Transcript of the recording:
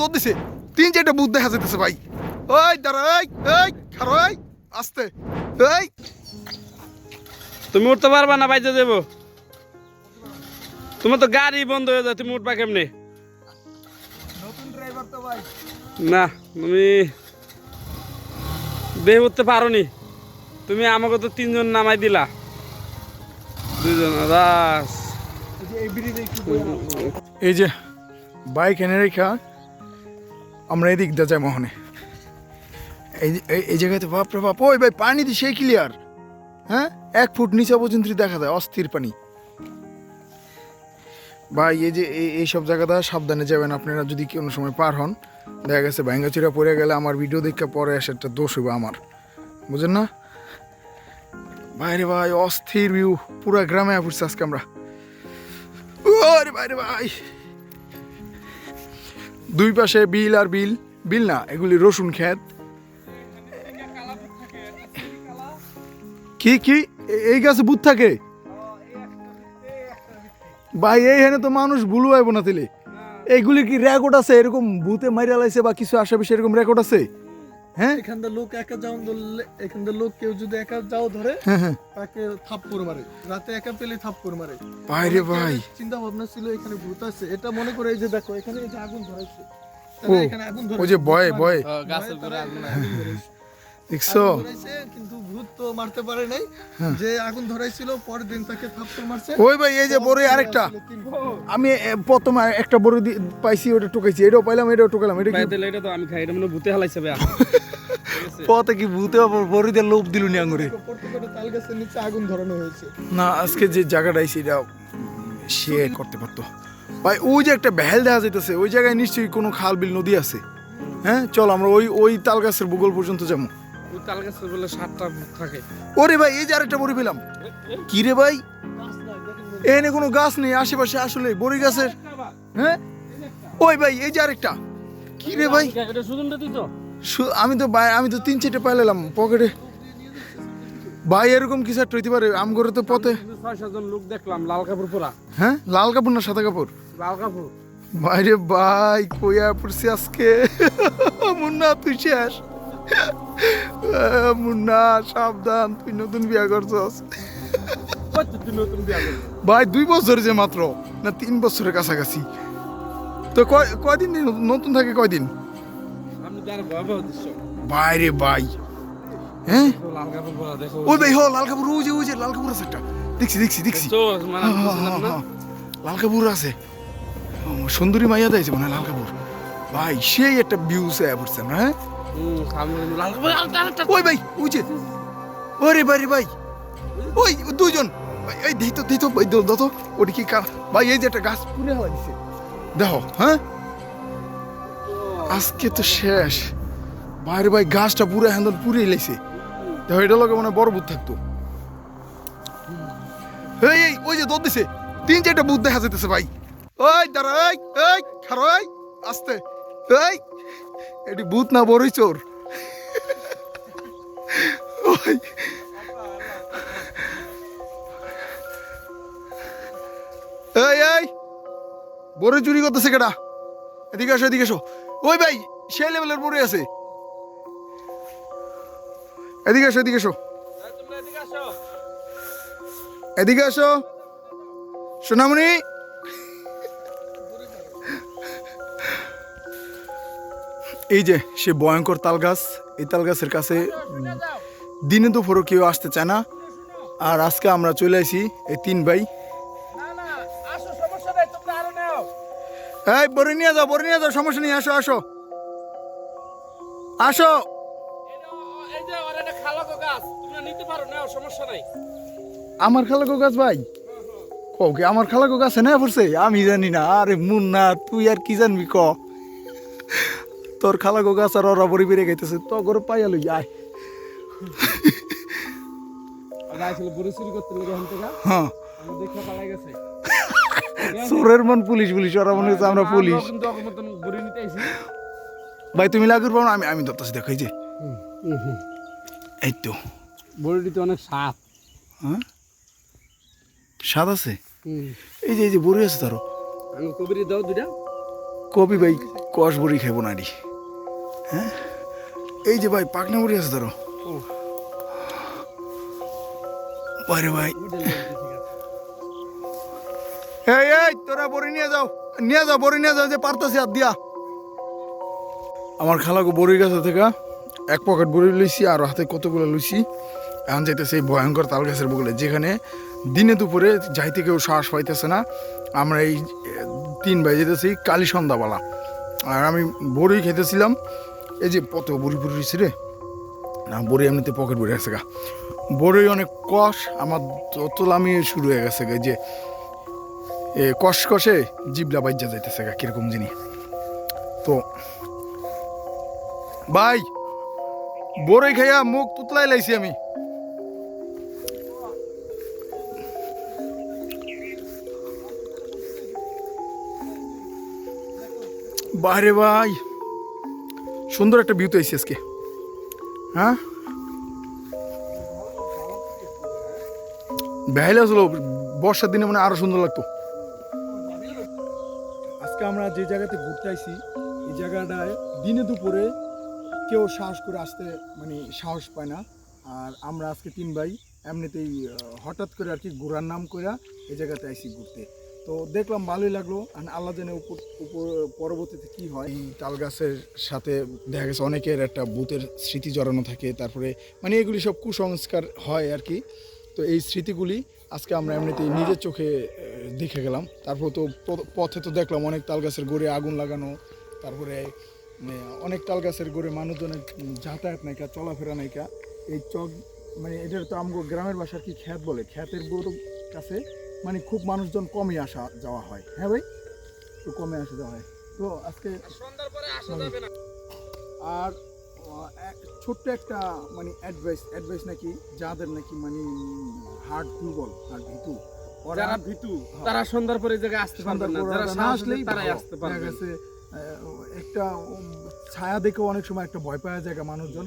দৌড় দিছে। তিন চারটা বুথ দেখা যেতেছে ভাই। ওই দাঁড়া এই এই খারো আস্তে এই তুমি উঠতে পারবা না বাইতে দেবো তোমার তো গাড়ি বন্ধ হয়ে যায় তুমি উঠবা কেমনে? নতুন ড্রাইভার তো ভাই। না তুমি দেহ উঠতে পারো নি তুমি আমাকে তো তিনজন নামাই দিলা। দুজন রাস এই যে বাইক এনে রেখা। আমরা এদিক দিয়ে যাই মোহনে। এই এই- জায়গাতে বাপ রে বাপ, ওই ভাই, পানি দি সেই ক্লিয়ার হ্যাঁ? এক ফুট নিচে পর্যন্ত দেখা যায়, অস্থির পানি। ভাই, এই যে এই- সব জায়গাটা সাবধানে যাবেন আপনারা যদি কোনো সময় পার হন। দেখা গেছে ভাঙ্গাচুরা পড়ে গেলে আমার ভিডিও দেখে পরে আসে একটা দোষ হইব আমার। বুঝেন না? বাইরে ভাই, অস্থির ভিউ পুরা গ্রামে পড়ছে আজকে আমরা। ওরে বাইরে ভাই। দুই পাশে বিল আর বিল বিল না, এগুলি রসুন ক্ষেত। কি কি? এই গাছে বুধ থাকে? ভাই এইখানে তো মানুষ ভুলু আইব না তেলে। এইগুলি কি রেকর্ড আছে? এরকম ভূতে মাইরা লাইছে বা কিছু আশেপাশে এরকম রেকর্ড আছে? হ্যাঁ? এখানকার লোক একা যাও ধরলে এখানকার লোক কেউ যদি একা যাও ধরে হ্যাঁ হ্যাঁ। তাকে থাপ্পড় মারে। রাতে একা পেলে থাপ্পড় মারে। বাইরে ভাই। চিন্তা ভাবনা ছিল এখানে ভূত আছে। এটা মনে করে এই যে দেখো এখানে এই যে আগুন ধরেছে। ও, এখানে আগুন ওই যে বয়ে বয় গাছের করে আগুন। দেখছ? আগুন কিন্তু ভূত তো মারতে পারে নাই। যে আগুন ধরাইছিল পরের দিন তাকে থাপ্পড় মারছে। ওই ভাই এই যে বড় আরেকটা। আমি একটা বড় পাইছি ওটা টুকাইছি। এটাও পাইলাম এটাও টুকালাম এটা কি বাইতে এটা তো আমি খাই এটা মনে ভূতে হালাইছে ভাই পথে কি ভূতে বড় লোভ দিল নি আঙুরে? তাল গাছের নিচে আগুন ধরানো হয়েছে। না আজকে যে জায়গাটা আইছি এটা করতে পারতো। ভাই ওই যে একটা বেহেল দেখা যাইতেছে ওই জায়গায় নিশ্চয়ই কোনো খাল বিল নদী আছে। হ্যাঁ চল আমরা ওই ওই তাল গাছের ভূগোল পর্যন্ত যাব। তাল বলে সাতটা থাকে। ওরে ভাই এই যে আরেকটা বড়ি পেলাম। কি রে ভাই? এখানে কোনো গাছ নেই আশেপাশে আসলে বড়ি গাছের। হ্যাঁ? ওই ভাই এই যে আরেকটা। কি রে ভাই? আমি তো আমি তো তিন চারটে পাইলাম পকেটে। ভাই এরকম কি একটা হইতে পারে? আম করে তো পথে। ছয় সাতজন লোক দেখলাম লাল কাপড় পরা। হ্যাঁ? লাল কাপড় না সাদা কাপড়? লাল কাপড়। বাইরে ভাই কইয়া পড়ছি আজকে? মুন্না তুই শেষ। মুন্না সাবধান তুই নতুন বিয়া করছস? ভাই দুই বছর যে মাত্র না তিন বছরের কাছাকাছি। তো কয়দিন নতুন থাকে কয়দিন? বাইরে ভাই হ্যাঁ? পরা দেখো। লাল কাপড় ওই যে ওই যে লাল কাপড় আছে একটা। দেখছি দেখছি দেখছি। মানে লাল কাপড় আছে। সুন্দরী মাইয়া দিয়েছে মানে লাল কাপড়। ভাই সেই একটা ভিউ সে পড়ছে না হ্যাঁ? ওই ভাই ওই যে। ওরে ভাই ভাই। ওই দুজন এই দিত দিত ভাই দত ওটি কি কার? ভাই এই যে একটা গাছ পুড়ে হওয়া দিছে। দেখো হ্যাঁ? আজকে তো শেষ। বাইরে ভাই গাছটা পুরো হ্যান্ডল পুড়ে লাইছে। দেখো এটা লোকে মানে বড় বুধ থাকতো। এই এই ওই যে দৌড় দিছে। তিন চারটা বুধ দেখা যেতেছে ভাই। ওই দাঁড়া এই এই খারো আস্তে। এই এটি ভূত না বড়ই চোর? এই এই। বড়ই চুরি করতেছে কেডা? এদিকে আসো এদিকে এসো ওই ভাই সেই লেভেলের বড়ই আছে। এদিকে আসো এদিকে এসো। এদিকে আসো। সোনামণি। এই যে, সে ভয়ঙ্কর তাল গাছ এই তাল গাছের কাছে দিনে দুপুরও কেউ আসতে চায় না। আর আজকে আমরা চলে আসি এই তিন ভাই। এই বড়ি নিয়ে যাও বড়ি নিয়ে যাও, সমস্যা নেই, আসো আসো। আসো। আমার খালাকো গাছ ভাই? ওকে আমার খালাকো গাছে না পড়ছে? আমি জানি না, আরে মুন্না, তুই আর কি জানবি ক? তোর খালাকো গাছ আর ওরা বড়ি বেড়ে গাইতেছে তো ঘরে পাইয়া লই আয়। থেকে, হ্যাঁ। চোরের মন পুলিশ পুলিশ ওরা মনে হচ্ছে আমরা পুলিশ। ভাই তুমি লাগুর পাও না আমি আমি ধরতেছি দেখো এই যে। এই তো। বুড়িটিতে অনেক সাপ হ্যাঁ? স্বাদ আছে? এই যে এই যে বড়ি আছে তারও। আমি কবিরি দাও দুটা কবি ভাই কষ বড়ি খাইব নারী হ্যাঁ? এই যে ভাই পাকনা বড়ি আছে ধরো। বাইরে ভাই। এই এই, তোরা বড়ি নিয়ে যাও। নিয়ে যাও, বড়ি নিয়ে যাও যে পারতাছি আর দিয়া। আমার খালাকে বড়ি গাছে থেকে, এক পকেট বড়ি লইছি আর হাতে কতগুলো লইছি। এখন যাইতেছে এই ভয়ঙ্কর তাল গাছের বগলে, যেখানে দিনে দুপুরে যাইতে কেউ শ্বাস পাইতেছে না। আমরা এই তিন ভাই যেতেছি কালী সন্ধ্যাবেলা। আর আমি বড়ি খেতেছিলাম এই যে কত বড়ি বড়ি রয়েছে রে। না বড়ি এমনিতে পকেট বড়ি আছে গা। বড়ি অনেক কষ আমার তোলামি শুরু হয়ে গেছে গা, যে এ কষ কষে জিবলা বাইজা যাইতেছে গা কীরকম জিনিস। তো ভাই বড়ই খাইয়া মুখ তুতলাই লাইছি আমি। বাইরে ভাই সুন্দর একটা ভিউ তো আইসি আজকে। হ্যাঁ? বেহাইলে আসলো বর্ষার দিনে মানে আরও সুন্দর লাগতো। আজকে আমরা যে জায়গাতে ঘুরতে আইছি, এই জায়গাটায় দিনে দুপুরে কেউ সাহস করে আসতে মানে সাহস পায় না। আর আমরা আজকে তিন ভাই, এমনিতেই হঠাৎ করে আর কি ঘোরার নাম কইরা এই জায়গাতে আইছি ঘুরতে। তো দেখলাম ভালোই লাগল আর আল্লাহ জানে উপর পরবর্তীতে কি হয়। এই তাল গাছের সাথে দেখা গেছে অনেকের একটা ভূতের স্মৃতি জড়ানো থাকে, তারপরে মানে এগুলি সব কুসংস্কার হয় আর কি। তো এই স্মৃতিগুলি আজকে আমরা এমনিতেই নিজের চোখে দেখে গেলাম। তারপর তো পথে তো দেখলাম অনেক তাল গাছের গোড়ে আগুন লাগানো, তারপরে অনেক তাল গাছের গোড়ে মানুষজনের যাতায়াত নাইকা, চলাফেরা নাইকা। এই চক মানে এটার তো আমগো গ্রামের ভাষার কি খ্যাত বলে? খ্যাতের গরু কাছে। মানে খুব মানুষজন কমই আসা যাওয়া হয়। হ্যাঁ ভাই? একটু কমে আসা যাওয়া হয়। তো আজকে আর ছোট্ট একটা মানে অ্যাডভাইস অ্যাডভাইস নাকি যাদের নাকি মানে হার্ট দুর্বল হার্ট ভিতু যারা ভীতু তারা সন্ধ্যার পরে জায়গায় আসতে পারবে না। যারা না আসলেই তারাই আসতে পারবে একটা ছায়া দেখেও অনেক সময় একটা ভয় পাওয়া জায়গা মানুষজন।